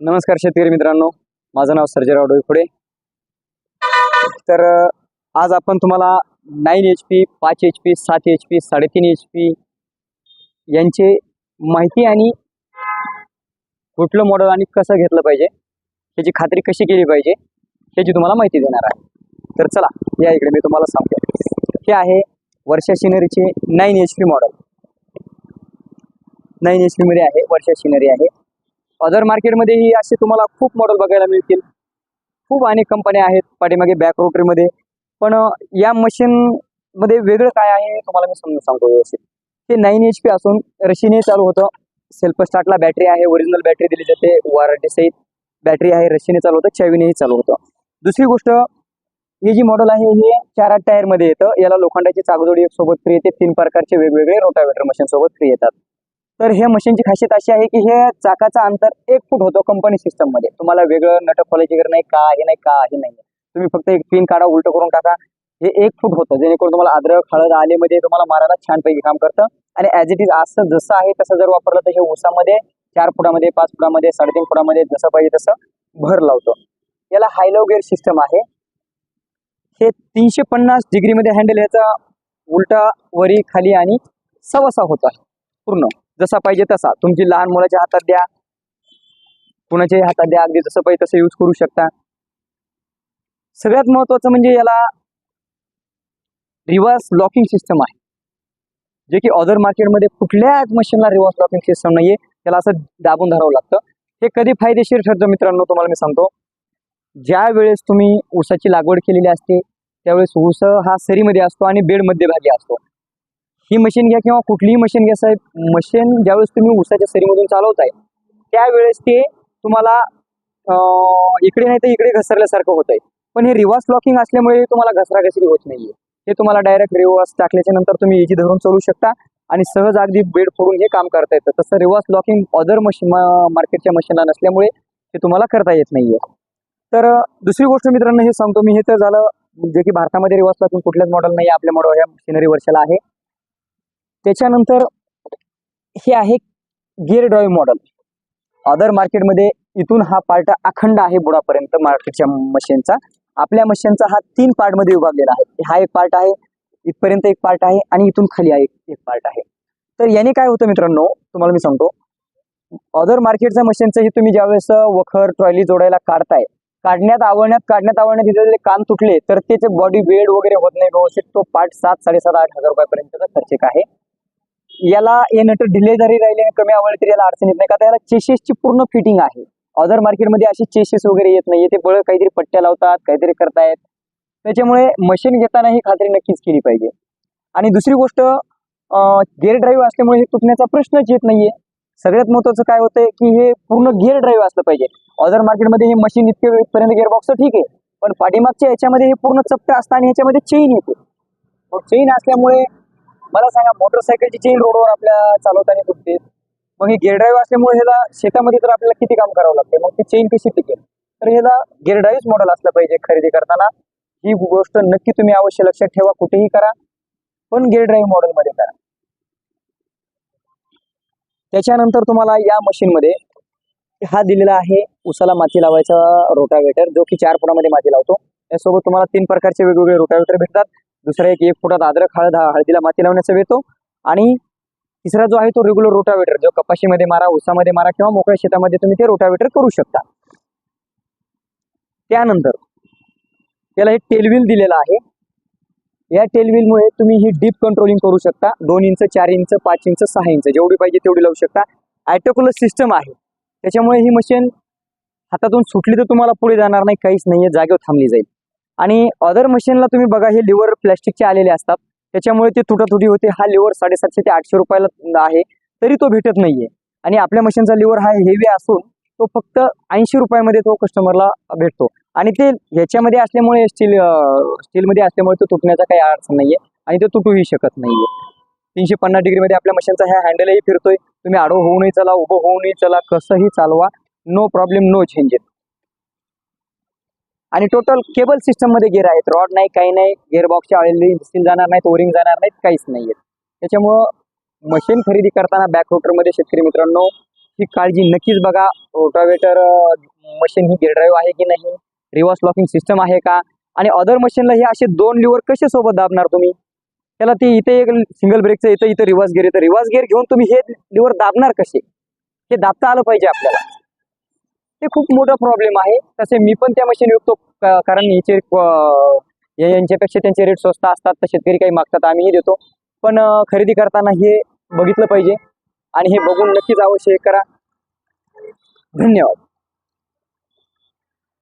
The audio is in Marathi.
नमस्कार शेतकरी मित्रांनो. माझं नाव सर्जेराव डोईफोडे. तर आज आपण तुम्हाला नाईन एच पी पाच एच पी सात एच पी साडेतीन एच पी यांचे माहिती आणि कुठलं मॉडेल आणि कसं घेतलं पाहिजे ह्याची खात्री कशी केली पाहिजे ह्याची तुम्हाला माहिती देणार आहे. तर चला या इकडे मी तुम्हाला सांगतो. हे आहे Varsha शिनरीचे nine H P model nine H मध्ये आहे वर्षा शिनरी आहे. अदर मार्केटमध्येही असे तुम्हाला खूप मॉडेल बघायला मिळतील. खूप अनेक कंपन्या आहेत पाठीमागे बॅक रोटरीमध्ये पण या मशीन मध्ये वेगळं काय आहे तुम्हाला मी समजून सांगतो व्यवस्थित. ते नाईन एच पी असून रशीने चालू होतं. सेल्फ स्टार्टला बॅटरी आहे ओरिजिनल बॅटरी दिली जाते वॉरंटी सहित बॅटरी आहे रशीने चालू होतं चावीनेही चालू होतं. दुसरी गोष्ट हे जी मॉडेल आहे हे चार आठ टायरमध्ये येतं. याला लोखंडाची चाकजोडी सोबत फ्री येते. तीन प्रकारचे वेगवेगळे रोटावेटर मशीन सोबत फ्री येतात. तर हे मशीनची खासियत अशी आहे की हे चाकाचा अंतर एक फूट होतो कंपनी सिस्टममध्ये. तुम्हाला वेगळं नट खोलायची गरज नाही का हे नाही का हे नाही. तुम्ही फक्त एक पिन काढा उलट करून टाका. हे एक फूट होतं जेणेकरून तुम्हाला अद्रक हळद आलेमध्ये तुम्हाला मारायला छानपैकी काम करतं. आणि ॲज इट इज असं जसं आहे तसं जर वापरलं तर हे ऊसामध्ये चार फुटामध्ये पाच फुटामध्ये साडेतीन फुटामध्ये जसं पाहिजे तसं भर लावतो. याला हायलो गेअर सिस्टम आहे. हे तीनशे पन्नास डिग्रीमध्ये हँडल याचा उलटा वरी खाली आणि सवासा होता पूर्ण. जसा पाहिजे तसा. तुमची लहान मुलाच्या हातात द्या. कुणाच्याही हातात द्या. अगदी जसं पाहिजे तसं यूज करू शकता. सगळ्यात महत्वाचं म्हणजे याला रिव्हर्स लॉकिंग सिस्टम आहे. जे की अदर मार्केटमध्ये कुठल्याच मशीनला रिव्हर्स लॉकिंग सिस्टम नाहीये. त्याला असं दाबून धरावं लागतं. हे कधी फायदेशीर ठरतं मित्रांनो? तुम्हाला मी सांगतो. ज्या वेळेस तुम्ही ऊसाची लागवड केलेली असते त्यावेळेस ऊस हा सरीमध्ये असतो आणि बेड मध्यभागी असतो. ही मशीन घ्या किंवा कुठलीही मशीन घ्या साहेब. मशीन ज्यावेळेस तुम्ही उसाच्या सरीमधून चालवताय त्यावेळेस ते तुम्हाला इकडे नाही तर इकडे घसरल्यासारखं होत आहे पण हे रिव्हर्स लॉकिंग असल्यामुळे तुम्हाला घसराघसरी होत नाहीये. हे तुम्हाला डायरेक्ट रिव्हर्स टाकल्याच्या नंतर तुम्ही इजी धरून चालू शकता आणि सहज अगदी बेड फोडून हे काम करता येतं. तसं रिव्हर्स लॉकिंग अदर मशीन मार्केटच्या मशीनला नसल्यामुळे ते तुम्हाला करता येत नाहीये. तर दुसरी गोष्ट मित्रांनो हे सांगतो मी हे तर झालं जे की भारतामध्ये रिव्हर्स लॉकिंग कुठल्याच मॉडेल नाही आपल्या मॉडेल ह्या मशिनरी वर्षाला आहे. त्याच्यानंतर हे आहे गिअर ड्राईव्ह मॉडेल अदर मार्केटमध्ये इथून हा पार्ट अखंड आहे बुडापर्यंत मार्केटच्या मशीनचा आपल्या मशीनचा हा तीन पार्टमध्ये विभागलेला आहे. हा एक पार्ट आहे इथपर्यंत एक पार्ट आहे आणि इथून खाली आहे एक पार्ट आहे. तर याने काय होतं मित्रांनो तुम्हाला मी सांगतो. अदर मार्केटच्या मशीनचं हे तुम्ही ज्यावेळेस वखर ट्रॉली जोडायला काढताय काढण्यात आवडण्यात काढण्यात आवडण्यात तिथे कान तुटले तर त्याचे बॉडी वेड वगैरे होत नाही. व्यवस्थित तो पार्ट सात साडेसात आठ हजार रुपयापर्यंतचा खर्चिक आहे. याला हे नट ढिले जरी राहिले कमी आवडले तरी याला अडचण येत नाही. का त्याला चेसेसची पूर्ण फिटिंग आहे. अदर मार्केटमध्ये अशी चेसेस वगैरे येत नाही ते बळ काहीतरी पट्ट्या लावतात काहीतरी करतायत. त्याच्यामुळे मशीन घेताना ही खात्री नक्कीच केली पाहिजे. आणि दुसरी गोष्ट गिअर ड्राईव्ह असल्यामुळे हे तुटण्याचा प्रश्नच येत नाहीये. सगळ्यात महत्वाचं काय होतंय की हे पूर्ण गिअर ड्राईव्ह असलं पाहिजे. अदर मार्केटमध्ये हे मशीन इतके पर्यंत गिअर बॉक्स ठीक आहे. पण पाठीमागच्या याच्यामध्ये हे पूर्ण चपटं असतं आणि याच्यामध्ये चेन येते. मग चेन असल्यामुळे मला सांगा मोटरसायकलची चेन रोडवर आपल्या चालवताना तुटते मग हे गिअर ड्राईव्ह असल्यामुळे ह्याला शेतामध्ये तर आपल्याला किती काम करावं लागते? मग ती चेन कशी टिकेल? तर ह्याला गिअर ड्राईव्ह मॉडेल असलं पाहिजे खरेदी करताना. ही गोष्ट नक्की तुम्ही अवश्य लक्षात ठेवा कुठेही करा पण गिअर ड्राईव्ह मॉडेलमध्ये करा. त्याच्यानंतर तुम्हाला या मशीनमध्ये हा दिलेला आहे उसाला माती लावायचा रोटावेटर जो की चार फुटामध्ये माती लावतो. यासोबत तुम्हाला तीन प्रकारचे वेगवेगळे रोटावेटर भेटतात. दुसरा एक एक फुटात अद्रक हळद हळदीला माती लावण्याचा येतो आणि तिसरा जो आहे तो रेग्युलर रोटावेटर जो कपाशीमध्ये मारा उसामध्ये मारा किंवा मोकळ्या शेतामध्ये तुम्ही ते रोटावेटर करू शकता. त्यानंतर त्याला एक टेलव्हील दिलेला आहे. या टेलव्हीलमुळे तुम्ही ही डीप कंट्रोलिंग करू शकता. दोन इंच चार इंच पाच इंच सहा इंच जेवढी पाहिजे तेवढी लावू शकता. ॲटोकुलर सिस्टम आहे. त्याच्यामुळे ही मशीन हातातून सुटली तर तुम्हाला पुढे जाणार नाही काहीच नाहीये जागेवर थांबली जाईल. आणि अदर मशीनला तुम्ही बघा हे लिव्हर प्लॅस्टिकचे आलेले असतात. त्याच्यामुळे ते तुटातुटी होते. हा लिव्हर साडेसातशे ते आठशे रुपयाला आहे. तरी तो भेटत नाहीये. आणि आपल्या मशीनचा लिव्हर हा हेवी असून तो फक्त ऐंशी रुपयामध्ये तो कस्टमरला भेटतो. आणि ते ह्याच्यामध्ये असल्यामुळे स्टील स्टीलमध्ये असल्यामुळे तो तुटण्याचा काही अडचण नाहीये. आणि तो तुटूही शकत नाहीये. तीनशे पन्नास डिग्रीमध्ये आपल्या मशीनचा ह्या हँडलही फिरतोय. तुम्ही आडो होऊनही चला उभं होऊनही चला कसंही चालवा. नो प्रॉब्लेम नो चेंजेस आणि टोटल केबल सिस्टममध्ये गेअर आहेत. रॉड नाही काही नाही. गेअर बॉक्सचे आळेली जाणार नाहीत ओरिंग जाणार नाहीत काहीच नाहीये त्याच्यामुळं मशीन खरेदी करताना बॅक रोटरमध्ये शेतकरी मित्रांनो ही काळजी नक्कीच बघा. रोटावेटर मशीन ही गेअर ड्राईव्ह आहे की नाही? रिव्हर्स लॉकिंग सिस्टम आहे का? आणि अदर मशीनला हे असे दोन लिव्हर कसे सोबत दाबणार तुम्ही? त्याला ते इथे एक सिंगल ब्रेकचं इथं इथं रिव्हर्स गिअर येतं रिव्हर्स गिअर घेऊन तुम्ही हे लिव्हर दाबणार कसे? हे दाबता आलं पाहिजे आपल्याला. ते खूप मोठा प्रॉब्लेम आहे. तसे मी पण त्या मशीन विकतो कारण याचे यांच्यापेक्षा त्यांचे रेट स्वस्त असतात तर शेतकरी काही मागतात आम्हीही देतो. पण खरेदी करताना हे बघितलं पाहिजे. आणि हे बघून नक्कीच आवश्यक करा. धन्यवाद.